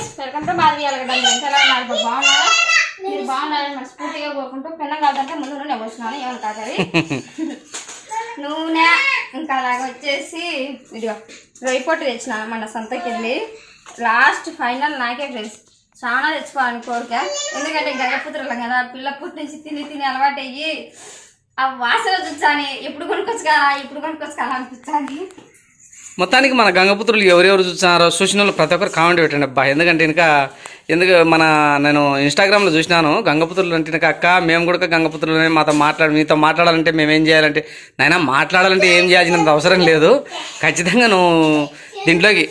Friends welcome to Madhavi Alagadam friends ఎలా ఉన్నారు? ఇప్పుడు బాగున్నారా? మీరు బాగున్నారని మనస్ఫూర్తిగా కోరుకుంటూ పెన్నం కాదంటే ముందు నూనె పోస్తున్నాను ఏమని కాకరి నూనె ఇంకా అలాగ వచ్చేసి ఇదిగో రొయ్యి పొట్టు తెచ్చిన మన సంతకి వెళ్ళి లాస్ట్ ఫైనల్ నాకే ఫ్రెండ్స్ చాలా తెచ్చుకోవాలని కోరిక. ఎందుకంటే గగపుత్రులం కదా పిల్ల పుట్టి నుంచి తిని తిని అలవాటు అయ్యి ఆ వాసన చూచాని. ఎప్పుడు కొనుక్కొచ్చు కదా ఇప్పుడు కొనుక్కొచ్చు కదా అనిపించాలి. మొత్తానికి మన గంగపుత్రులు ఎవరెవరు చూసినారో చూసిన వాళ్ళు ప్రతి ఒక్కరు కామెంట్ పెట్టండి అబ్బా. ఎందుకంటే ఇంకా ఎందుకు మన నేను ఇన్స్టాగ్రామ్లో చూసినాను గంగపుత్రులు అంటే ఇంకా అక్క మేము కూడా గంగపుత్రులనే మాతో మాట్లాడు మీతో మాట్లాడాలంటే మేము ఏం చేయాలంటే నాయనా మాట్లాడాలంటే ఏం చేయాల్సినంత అవసరం లేదు. ఖచ్చితంగా నువ్వు దీంట్లోకి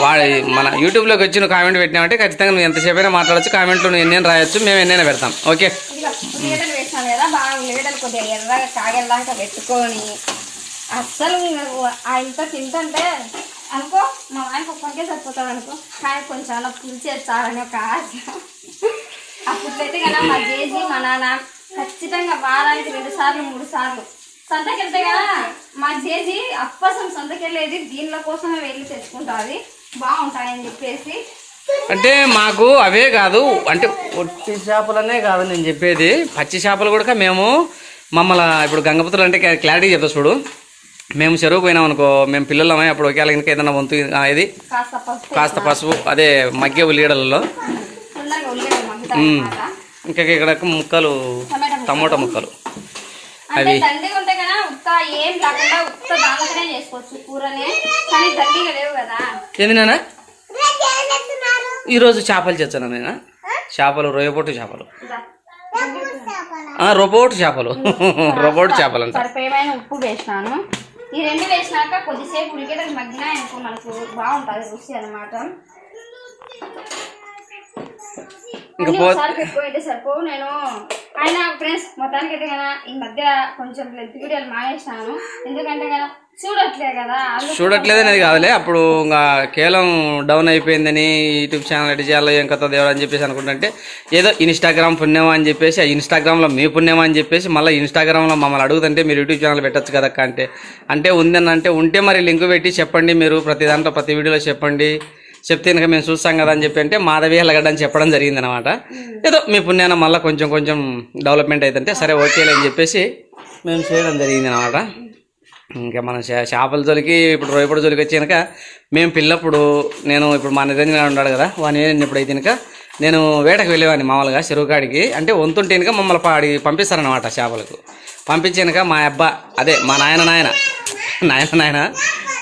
వాడి మన యూట్యూబ్లోకి వచ్చి నువ్వు కామెంట్ పెట్టినావంటే ఖచ్చితంగా నువ్వు ఎంతసేపైనా మాట్లాడచ్చు కామెంట్లో నువ్వు ఎన్నైనా రాయొచ్చు మేము ఎన్నైనా పెడతాం. ఓకే? కదా బాగా కొద్దిగా ఎర్రగా కాగేలాగా పెట్టుకొని అస్సలు నువ్వు ఆయనతో తింటుంటే అనుకో మా ఆయనకు ఒక్కరికే సరిపోతాడు అనుకో. కానీ కొంచెం అలా పులిచేస్తారని ఒక ఆశ. అప్పుడైతే కదా మా జేజీ మా నాన్న ఖచ్చితంగా వారానికి రెండు సార్లు మూడు సార్లు సంతకెళ్తే కదా మా జేజీ అప్పసం సంతకెళ్ళేది దీనిలో కోసమే వెళ్ళి తెచ్చుకుంటుంది. బాగుంటాయని చెప్పేసి. అంటే మాకు అవే కాదు అంటే పొట్టి చేపలనే కాదు నేను చెప్పేది. పచ్చి చేపలు కూడా మేము మమ్మల్ని ఇప్పుడు గంగపతులు అంటే క్లారిటీ చెప్తా చూడు. మేము చెరువు పోయినాం అనుకో మేము పిల్లలమే అప్పుడు ఒకేలా ఇంకా ఏదైనా వంతు ఇది? కాస్త పసుపు. కాస్త పసుపు అదే మగ్గే ఉల్లిగడలలో ఇంకా ఇక్కడ ముక్కలు టమాటా ముక్కలు. అంటే దండిగా ఉంటే కదా ఉత్త ఏం కాకుండా ఉత్త దాంట్లోనే చేసుకోవచ్చు కూరనే. కానీ దండిగా లేవు కదా. ఏంది నాన్న? ఈరోజు చేపలు తెచ్చాను నేను? చేపలు రొయ్యపోటు చేపలు. రొబోట్ చేపలు? రొబోట్ చేపలు. అంట సరిపోయేమైన ఉప్పు వేసినాను. ఈ రెండు వేసినాక కొద్దిసేపు ఉల్లిగడ్డలు మగ్గినా అనుకో మనకు బాగుంటుంది రుచి అనమాట ఇంకా ఒకసారి అయితే సరిపోవు. నేను ఆయన ఫ్రెండ్స్ మొత్తానికి అయితే కదా ఈ మధ్య కొంచెం లెంత్ వీడియోలు మానేసినాను. ఎందుకంటే కదా చూడట్లేదనేది కాదులే. అప్పుడు ఇంకా కేవలం డౌన్ అయిపోయిందని యూట్యూబ్ ఛానల్ ఎడి చేయాలో ఏం కథ దేవుడు అని చెప్పేసి అనుకుంటుంటే ఏదో ఇన్స్టాగ్రామ్ పుణ్యమా అని చెప్పేసి ఆ ఇన్స్టాగ్రామ్లో మీ పుణ్యమా అని చెప్పేసి మళ్ళీ ఇన్స్టాగ్రామ్లో మమ్మల్ని అడుగుతుంటే మీరు యూట్యూబ్ ఛానల్ పెట్టచ్చు కదక్క అంటే. అంటే ఉందని అంటే ఉంటే మరి లింక్ పెట్టి చెప్పండి మీరు ప్రతి దాంట్లో ప్రతి వీడియోలో చెప్పండి. చెప్తే కనుక మేము చూస్తాం కదా అని చెప్పి అంటే మాధవి ఎలగడ్డ అని చెప్పడం జరిగింది అనమాట ఏదో మీ పుణ్యాన మళ్ళీ కొంచెం కొంచెం డెవలప్మెంట్ అవుతుంటే సరే ఓకేలే అని చెప్పేసి మేము చేయడం జరిగింది అనమాట ఇంకా మన చే- చేపల జోలికి ఇప్పుడు రోయపడి జోలికి వచ్చి కనుక మేము పిల్లప్పుడు నేను ఇప్పుడు మా నిరంజన ఉన్నాడు కదా వాని ఇప్పుడు అయితే కనుక నేను వేటకు వెళ్ళేవాడిని మామూలుగా చెరువు కాడికి. అంటే వంతుంటే కనుక మమ్మల్ని పాడి పంపిస్తారనమాట చేపలకు. పంపించాక మా అబ్బా అదే మా నాయన నాయన నాయన నాయన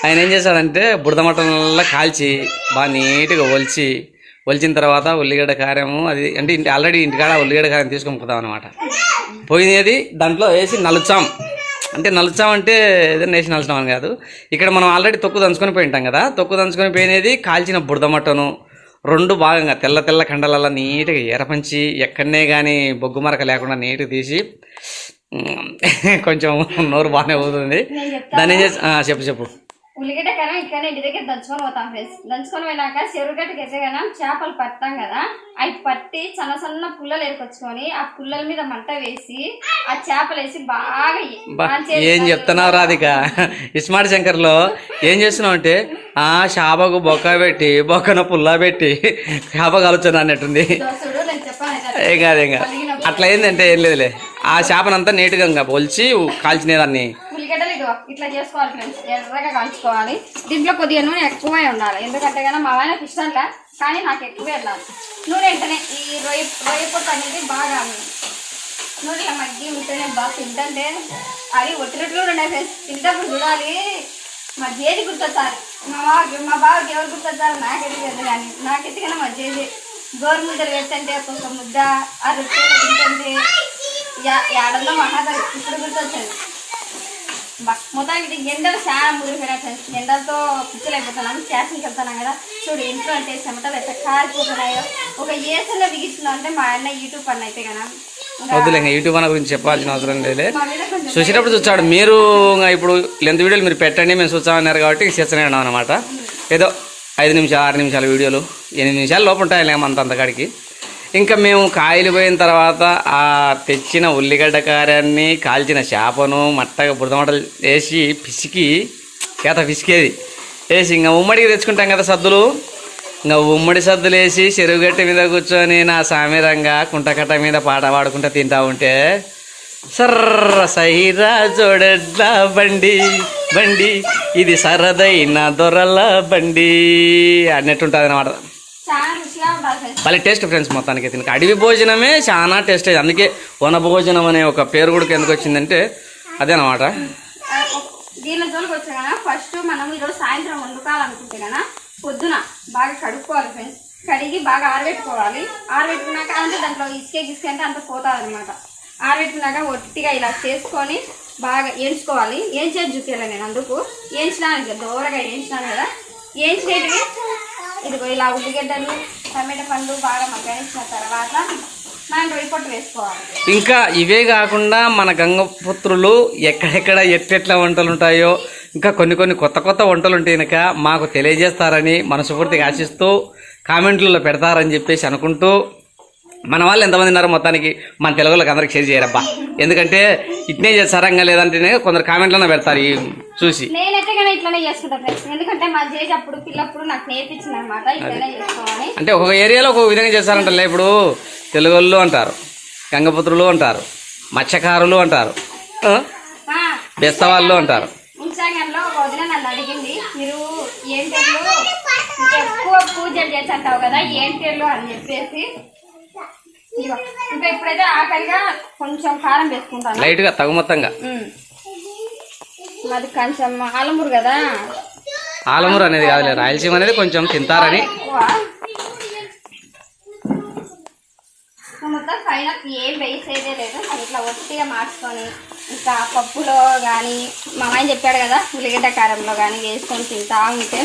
ఆయన ఏం చేశాడంటే బురద మటన్లో కాల్చి బాగా నీట్గా ఒలిచి ఒలిచిన తర్వాత ఉల్లిగడ్డ కారము అది అంటే ఇంటి ఆల్రెడీ ఇంటికాడ ఉల్లిగడ్డ కారం తీసుకొని పోతాం అనమాట పోయినది దాంట్లో వేసి నలుచాం. అంటే నలుచాం అంటే ఏదైనా వేసి అని కాదు. ఇక్కడ మనం ఆల్రెడీ తొక్కు దంచుకొని పోయి ఉంటాం కదా. తొక్కు దంచుకొని పోయినది కాల్చిన బురద మటను రెండు భాగంగా తెల్ల తెల్ల కండలల్లో నీట్గా ఎరపంచి ఎక్కడనే కానీ బొగ్గు మరక లేకుండా నీట్గా తీసి కొంచెం నోరు బాగానే అవుతుంది దాన్ని చెప్పు చెప్పు. ఉల్లిగడ్డ కన్నా ఇక్కడనే ఇంటి దగ్గర దంచుకొని పోతాం ఫ్రెండ్స్ దంచుకొని పోయినాక చెరుగడ్డకి అయితే చేపలు పడతాం కదా అవి పట్టి చిన్న సన్న పుల్లలు ఏరుకొచ్చుకొని ఆ పుల్లల మీద మంట వేసి ఆ చేపలు వేసి బాగా ఏం చెప్తున్నావు రాధిక? ఇస్మార్ట్ శంకర్లో ఏం చేస్తున్నావు అంటే ఆ షాపకు బొక్క పెట్టి బొక్కన పుల్ల పెట్టి షాప కలుచున్నా అన్నట్టుంది. ఏం కాదు ఏం కాదు. అట్లా ఏంటంటే ఏం లేదులే. ఆ చేపనంతా నీట్గా ఇంకా ఒలిచి కాల్చినేదాన్ని ఉల్లిగడ్డలు ఇదిగో ఇట్లా చేసుకోవాలి ఫ్రెండ్స్ ఎర్రగా కాల్చుకోవాలి. దీంట్లో కొద్దిగా నూనె ఎక్కువే ఉండాలి. ఎందుకంటే కదా మా ఆయనకి ఇష్టంలే కానీ నాకు ఎక్కువే ఉండాలి. నూనె వెంటనే ఈ రొయ్య రొయ్య పొట్టు అనేది బాగా నూనె మగ్గి ఉంటేనే బాగా తింటే అది ఒట్టినట్లు ఉండే ఫ్రెండ్స్ తింటప్పుడు చూడాలి. మా జేజి గుర్తొచ్చారు మా బావకి మా బావకి ఎవరు గుర్తొచ్చారు నాకైతే తెలియదు కానీ నాకైతే కానీ మా జేజి గోరు ముద్దలు పెట్టంటే ఒక్కొక్క ముద్ద ఆ రొట్టెలు తింటుంటే ఏడల్లో మహాదారి. ఇప్పుడు గుర్తొచ్చింది. మొత్తానికి ఇది ఎండలు చాలా మురిగిపోయినాయి ఫ్రెండ్స్. ఎండలతో పిచ్చలు అయిపోతున్నాం స్టేషన్కి వెళ్తున్నాం కదా. చూడు ఇంట్లో అంటే చెమటలు ఎంత కారిపోతున్నాయో ఒక ఏసంలో బిగించిందో అంటే మా అన్న యూట్యూబ్ అన్న అయితే కదా. వద్దులే ఇంకా యూట్యూబ్ అన్న గురించి చెప్పాల్సిన అవసరం కొంచెం చూసేటప్పుడు చూచాడు మీరు ఇంకా ఇప్పుడు లెంత్ వీడియోలు మీరు పెట్టండి మేము చూస్తామన్నారు కాబట్టి చేస్తూనే ఉన్నాం అనమాట ఏదో ఐదు నిమిషాలు ఆరు నిమిషాల వీడియోలు ఎనిమిది నిమిషాల లోపు ఉంటాయి లేమంత అంతకాడికి ఇంకా మేము కాయలు పోయిన తర్వాత ఆ తెచ్చిన ఉల్లిగడ్డ కారాన్ని కాల్చిన చేపను మట్టగా బురదమటలు వేసి పిసికి చేత పిసికేది. వేసి ఇంకా ఉమ్మడికి తెచ్చుకుంటాం కదా సద్దులు. ఇంకా ఉమ్మడి సద్దులేసి చెరువుగట్టి మీద కూర్చొని నా సామిరంగా కుంటకట్ట మీద పాట పాడుకుంటా తింటా ఉంటే సర్ర సైరా జోడెడ్ల బండి బండి ఇది సరదైన దొరల బండి అన్నట్టుంటుంది అనమాట భలే టేస్ట్ ఫ్రెండ్స్ మొత్తానికి తినక అడవి భోజనమే చాలా టేస్ట్ అందుకే వన భోజనం అనే ఒక పేరు కూడా ఎందుకు వచ్చిందంటే అదేనమాట. దీని జోలికి వచ్చా కదా ఫస్ట్ మనం ఈరోజు సాయంత్రం వండుకోవాలనుకుంటే కదా పొద్దున బాగా కడుక్కోవాలి ఫ్రెండ్స్ కడిగి బాగా ఆరబెట్టుకోవాలి. ఆరబెట్టుకున్నాక అంటే దాంట్లో ఇసుకే గిసుకే అంటే అంత పోతుంది అనమాట ఆరబెట్టుకున్నాక ఒట్టిగా ఇలా చేసుకొని బాగా ఏంచుకోవాలి. ఏం చేసి చూపించాలి నేను అందుకు. వేయించడానికి దూరగా ఏంచినాను కదా. వేయించినవి ఇదిగో ఇలా ఉల్లిగడ్డలు టమాటా పండ్లు బాగా మగ్గనిచ్చిన తర్వాత మనం రొయ్యి పొట్టు వేసుకోవాలి. ఇంకా ఇవే కాకుండా మన గంగపుత్రులు ఎక్కడెక్కడ ఎట్టెట్లా వంటలు ఉంటాయో ఇంకా కొన్ని కొన్ని కొత్త కొత్త వంటలు ఉంటాయి కనుక మాకు తెలియజేస్తారని మనస్ఫూర్తిగా ఆశిస్తూ కామెంట్లలో పెడతారని చెప్పేసి అనుకుంటూ మన వాళ్ళు ఎంతమంది ఉన్నారో మొత్తానికి మన తెలుగులోకి అందరికి షేర్ చేయరబ్బా. ఎందుకంటే ఇట్నే చేస్తారంగా లేదంటేనే కొందరు కామెంట్లోనే పెడతారు ఈ చూసి. నేనైతే కానీ ఇట్లానే చేసుకుంటా ఫ్రెండ్స్ ఎందుకంటే మా చేసి అప్పుడు పిల్లప్పుడు నాకు నేర్పించింది అనమాట ఇట్లనే చేసుకోవాలి అంటే ఒక్కొక్క ఏరియాలో ఒక్కొక్క విధంగా చేస్తారంటారులే ఇప్పుడు తెలుగు వాళ్ళు అంటారు గంగపుత్రులు అంటారు మత్స్యకారులు అంటారు బెస్తవాళ్ళు అంటారు. ఇన్స్టాగ్రామ్లో ఒక వదిన నన్ను అడిగింది మీరు ఏం పేర్లు? ఎక్కువ పూజలు చేసి అంటావు కదా ఏం పేర్లు? అని చెప్పేసి. ఇంకా ఇప్పుడైతే ఆఖరిగా కొంచెం కారం వేసుకుంటాను. లైట్గా తగు మొత్తంగా. ఉమ్. అది కొంచెం ఆలమూరు కదా. ఆలమూరు అనేది కాదులే రాయలసీమ అనేది కొంచెం తింటారని. మొత్తం పైన ఏం వేసేదే లేదు. ఇట్లా ఒట్టిగా మార్చుకొని ఇంకా పప్పులో కానీ మా ఆయన చెప్పాడు కదా ఉల్లిగడ్డ కారంలో కానీ వేసుకొని తింటా ఉంటే.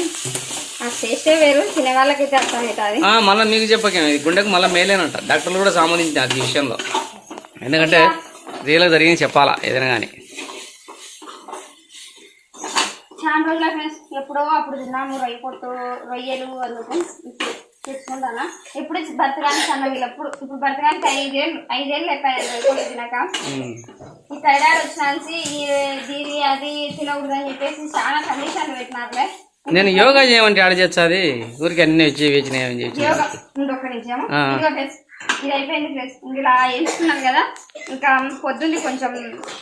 మళ్ళీ మీకు చెప్పకేం ఇది గుండెకు మళ్ళీ మేలేనంట. డాక్టర్లు కూడా సంబంధించారు ఈ విషయంలో. ఎందుకంటే రియల్గా జరిగింది చెప్పాలా ఏదైనా కానీ. చాలా రోజుల ఫ్రెండ్స్ ఎప్పుడో అప్పుడు తిన్నాము రొయ్య పొట్టు రొయ్యలు అందుకు ఇప్పుడు తెచ్చుకుంటానా? ఎప్పుడు బతకానికి సన్నగిలు ఎప్పుడు ఇప్పుడు బతకానికి ఐదేళ్ళు ఐదేళ్ళు అయిపోయాయి రొయ్య పొట్టు తినక. ఈ థైరాయిడ్ వచ్చినాంచి ఈ దీని అది తినకూడదని చెప్పేసి చాలా కండిషన్లు పెట్టినారులే. నేను యోగా చేయమంటే ఆడ చేస్తుంది? ఊరికి అన్ని వచ్చి వేచినాయి ఏం చేసి ఇది అయిపోయింది ఫ్రెండ్స్. ఇలా వేసుకున్నాం కదా. ఇంకా పొద్దుంది కొంచెం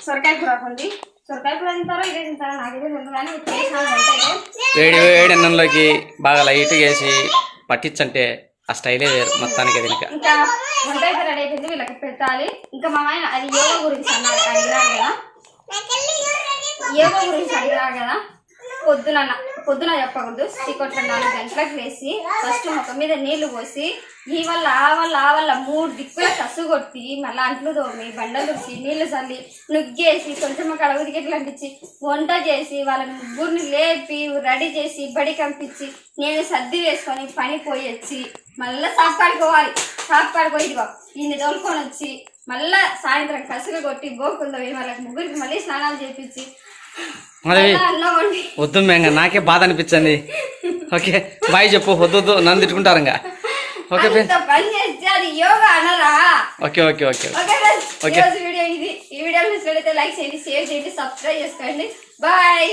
సొరకాయ కూర ఉంది సొరకాయ కూర తింటారో ఇదే తింటారో నాకైతే తెలియదు కానీ వేడి వేడి అన్నంలోకి బాగా లైట్ వేసి పట్టించంటే ఆ స్టైలే వేరు మొత్తానికి దీనికి ఇంకా వంట అయితే రెడీ అయిపోయింది వీళ్ళకి పెట్టాలి. ఇంకా మా ఆయన అది యోగా గురించి అన్నారు అడిగినారు కదా. యోగా గురించి అడిగినారు కదా. పొద్దున పొద్దున చెప్పకూడదు చీకొట్ల నాలుగు గంటలకు వేసి ఫస్ట్ ముఖం మీద నీళ్ళు పోసి ఈ వల్ల ఆ వల్ల ఆ వల్ల మూడు దిక్కుల కసు కొట్టి మళ్ళీ అంట్లు తోమి బండలు తుడిచి నీళ్ళు చల్లి నుగ్గేసి కొంచెం అక్కడ ఉదికెట్లంటించి వంట చేసి వాళ్ళ ముగ్గురిని లేపి రెడీ చేసి బడి కంపించి నేను సర్ది వేసుకొని పని పోయొచ్చి మళ్ళీ సాపాడుకోవాలి సాపాడుకోయి ఈయన తోలుకొని వచ్చి మళ్ళా సాయంత్రం కసులు కొట్టి గోకులు తోమి వాళ్ళకి ముగ్గురికి మళ్ళీ స్నానాలు చేపించి మరి వద్దు మేంగ నాకే బాధ అనిపించింది ఓకే బాయ్ చెప్పు వద్దు వద్దు నన్ను తిట్టుకుంటారు ఇంకా. Okay okay okay okay. Okay video ఇది. ఈ వీడియో నచ్చినట్లయితే లైక్ చేయండి షేర్ చేయండి సబ్స్క్రైబ్ చేసుకోండి. బాయ్.